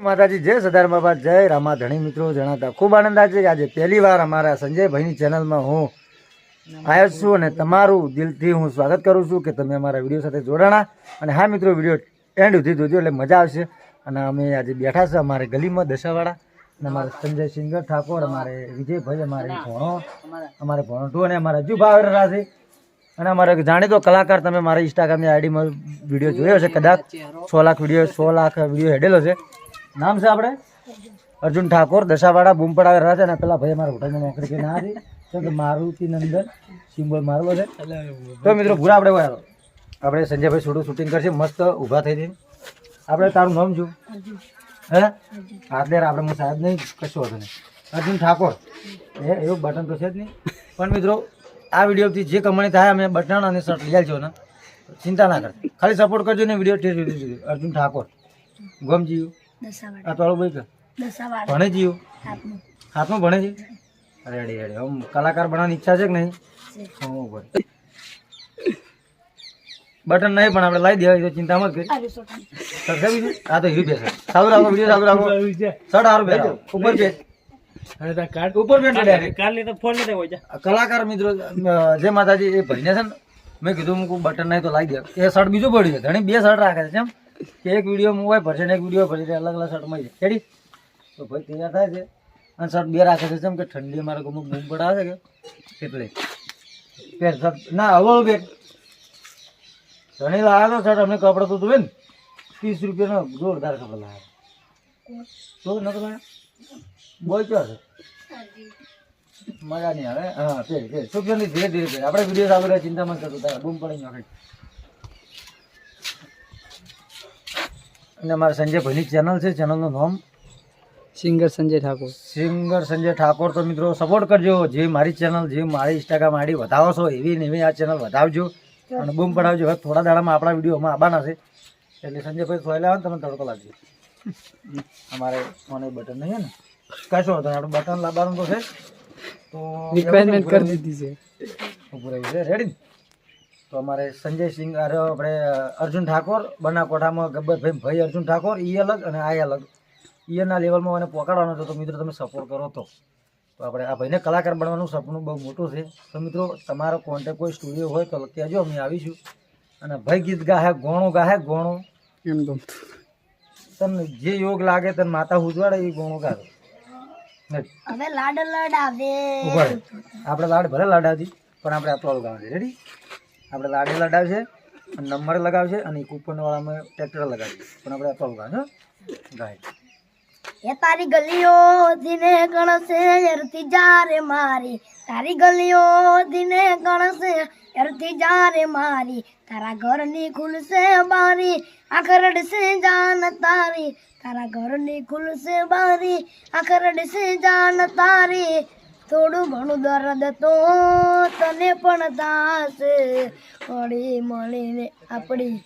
માતાજી જય સદાર બાબા જય રામા ધણી મિત્રો જણાતા ખૂબ આનંદ આજે આજે પહેલી વાર અમારા સંજયભાઈની ચેનલમાં હું આવ્યો છું અને તમારું દિલથી હું સ્વાગત કરું છું કે તમે અમારા વીડિયો સાથે જોડાણા. અને હા મિત્રો વીડિયો એન્ડ સુધી જોજો એટલે મજા આવશે. અને અમે આજે બેઠા છે અમારે ગલીમાં દશાવાળા અને અમારે સંજય સિંગર ઠાકોર અમારે વિજયભાઈ અમારે ભણો અમારે ભણટુ અને અમારે હજુ ભાવ છે. અને અમારે જાણીતો કલાકાર તમે મારા ઇન્સ્ટાગ્રામની આઈડીમાં વીડિયો જોયો છે કદાચ સો લાખ વીડિયો સો લાખ વીડિયો હેડેલો છે. નામ છે આપણે? અર્જુન ઠાકોર દશાવાડા બૂમ પડાવે રહ્યા છે અને પેલા ભાઈ મારા હોટલમાં નોકરી કરી. ના હતી મારુતિ નંદન સિમ્બોલ મારેલો છે. તો મિત્રો, પૂરા આપણે વાળો આપણે સંજયભાઈ છોડું શૂટિંગ કરશે, મસ્ત ઊભા થઈ જઈને. આપણે તારું નામ છું હે? આટલે આપણે હું સાહેબ નહીં, કશું હતું નહીં. અર્જુન ઠાકોર. એ એવું બટન તો છે જ નહીં. પણ મિત્રો, આ વિડીયોથી જે કમાણી થાય, અમે બટન અને શર્ટ લઈ આવજો ને. ચિંતા ના કરતા ખાલી સપોર્ટ કરજો ને વીડિયો અર્જુન ઠાકોર. ગમજીયું આ તાળું ભાઈ કે ભણે જીવ હાથમાં. ભણે છે? રેડી રેડી આમ કલાકાર બનવાની ઈચ્છા છે કે નહીં? હા, ભાઈ બટન નહીં પણ આપણે લાવી દેવાય તો ચિંતા મત કરી. બીજું આ તો હીરું બેસે. સારું રાખો વીડિયો સારું રાખો. સડ સારું બેસો. ઉપર છે ઉપર બેઠો direct. કલાકાર મિત્રો જે માતાજી એ ભાઈને છે ને મેં કીધું મૂકું બટન નહીં તો લાવી દે. એ શર્ટ બીજું પડ્યું છે. ઘણી બે શર્ટ રાખે છે કેમ? કે એક વીડિયો હોય ભરશે ને એક વીડિયો ભરશે અલગ અલગ શર્ટમાં છે રેડી તો ભાઈ તૈયાર થાય છે. અને શર્ટ બે રાખે છે કેમ કે ઠંડી અમારે ગમુક બૂમ પડાવે કે એટલે. પેર શર્ટ, ના, હવાળું પેર ઘણી લાવ્યો હતો શર્ટ, અમને કપડો તો જોવે ને. ત્રીસ રૂપિયાનો જોરદાર કપડો લાવ્યો તો નતો લાવ્યા બોલ ચો છે? મજા નહીં આવે. હા તે પેર સુખની ધીરે ધીરે આપણે વીડિયો ચાલુ ચિંતા મત કરતો. તારે બૂમ પડી નાખે. અને અમારા સંજય ભાઈની ચેનલ છે ચેનલનું નામ. સિંગર સંજય ઠાકોર. સિંગર સંજય ઠાકોર તો મિત્રો સપોર્ટ કરજો. જે મારી ચેનલ જે મારી ઇન્સ્ટાગ્રામ આઈડી વધાવો છો એવી ને એવી આ ચેનલ વધાવજો. અને બૂમ પડાવજો. હવે થોડા દાડામાં આપણા વિડીયોમાં આવવાના છે. એટલે સંજયભાઈ સોયલા આવે ને તમે તડકો લાગજો. અમારે મને બટન નહીં હે ને. કશો હતો આપણે બટન લાવવાનું તો છે. તો રિક્વાયરમેન્ટ કરી દીધી છે. ઉભું રહ્યું છે. રેડી તો અમારે સંજય સિંહ અરે આપણે અર્જુન ઠાકોર બનાકોઠામાં ગબ્બરભાઈ ભાઈ અર્જુન ઠાકોર એ અલગ અને આ અલગ. એના લેવલમાં મને પકડવાનો હતો તો મિત્રો તમે સપોર્ટ કરો તો. તો આપણે આ ભાઈને કલાકાર બનવાનું સપનું બહુ મોટું છે. તો મિત્રો તમારો કોન્ટેક્ટ કોઈ સ્ટુડિયો હોય તો કહેજો અમે આવીશું. અને ભાઈ ગીત ગાહે ગોણું ગાહે ગોણું. એમ ગમતું તમને જે યોગ લાગે તને માતા ઉજવાડે એ ગોણું ગાતો હવે લાડ લડાવે. ઊભા આપણે લાડ ભલે લાડાવતી પણ આપણે આટલો લગાવવાનું છે રેડી આપણે લાડે લડાવશે નંબર લગાવશે, અને કૂપનવાળામાં ટ્રેક્ટર લગાવીએ પણ આપણે આટલો લગાવશે ગાય એ તારી ગલીઓ દિને ગણશે, એરથી જારે મારી. તારી ગલીઓ દિને ગણશે, એરથી જારે મારી. તારા ઘરની ખુલશે બારી આખરડશે જાન તારી. તારા ઘરની ખુલશે બારી આખરડશે જાન તારી. થોડું ઘણું દર્દ તો તને પણ થશે. હળી મળીને આપણી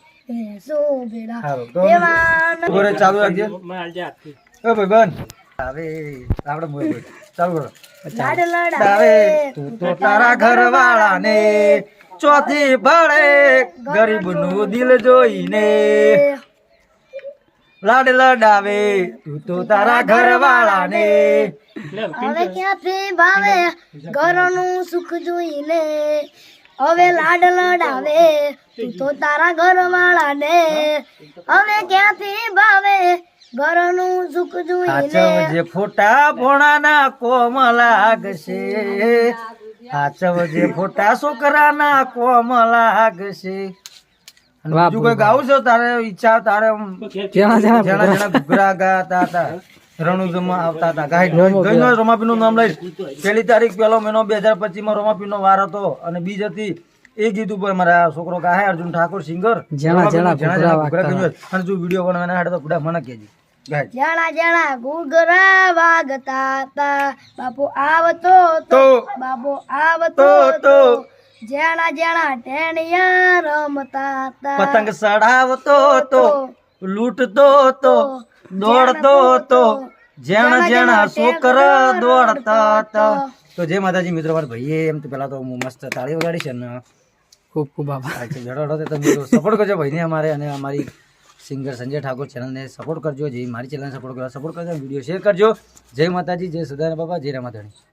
ચાલુ રાખજે. ભાઈ મોય ચાલુ કરો. તું તો તારા ઘરવાળાને ચોથી ભળે ગરીબનું દિલ જોઈને. લાડ લડાવે તું તો તારા ઘરવાળાને. હવે ક્યાંથી ભાવે ઘરનું સુખ જોઈને હવે લાડ લડાવે તું તો તારા ઘરવાળાને. હવે ક્યાંથી ભાવે ઘરનું સુખ જોઈને લે જે ફોટા ભોણાના કોમ લાગશે. સાચવ જે ફોટા છોકરાના કોમ લાગશે. બીજું કોઈ ગાવું છે? તારે ઈચ્છા તારે જેના જેના જણા જણા ઘૂઘરા ગાતા હતા રણુજમાં આવતા હતા. ગાય ગઈનો નું નામ લઈશ. પહેલી તારીખ પહેલો મહિનો બે હજાર પચીસમાં રોમાપી નો વાર હતો અને બીજ હતી એ ગીત ઉપર મારા છોકરો ગાય અર્જુન ઠાકોર સિંગર. ઘૂઘરા ઘૂઘરા. અને જો વીડિયો બનાવવાના હાડે તો મને કહેજે. જણા જણા ગુગરા વાગતા હતા બાપુ આવતો તો બાપુ આવતો તો જણા જેણા ટેણિયા રમતા હતા પતંગ સડાવતો તો લૂંટતો તો દોડતો તો જેણા જેણા છોકરા દોડતા હતા. તો જે માતાજી મિત્રો મારા ભાઈએ એમ તો પેલા તો હું મસ્ત તાળી વગાડી છે ને ખૂબ ખૂબ આભાર. છે જડો હતો તો મિત્રો સપોર્ટ કરજો ભાઈને અમારે અને અમારી સિંગર સંજય ઠાકોર ચેનલને સપોર્ટ કરજો જે મારી ચેનલને સપોર્ટ કરો સપોર્ટ કરજો વીડિયો શેર કરજો. જય માતાજી જય સદાર બાબા જય રામાધણી.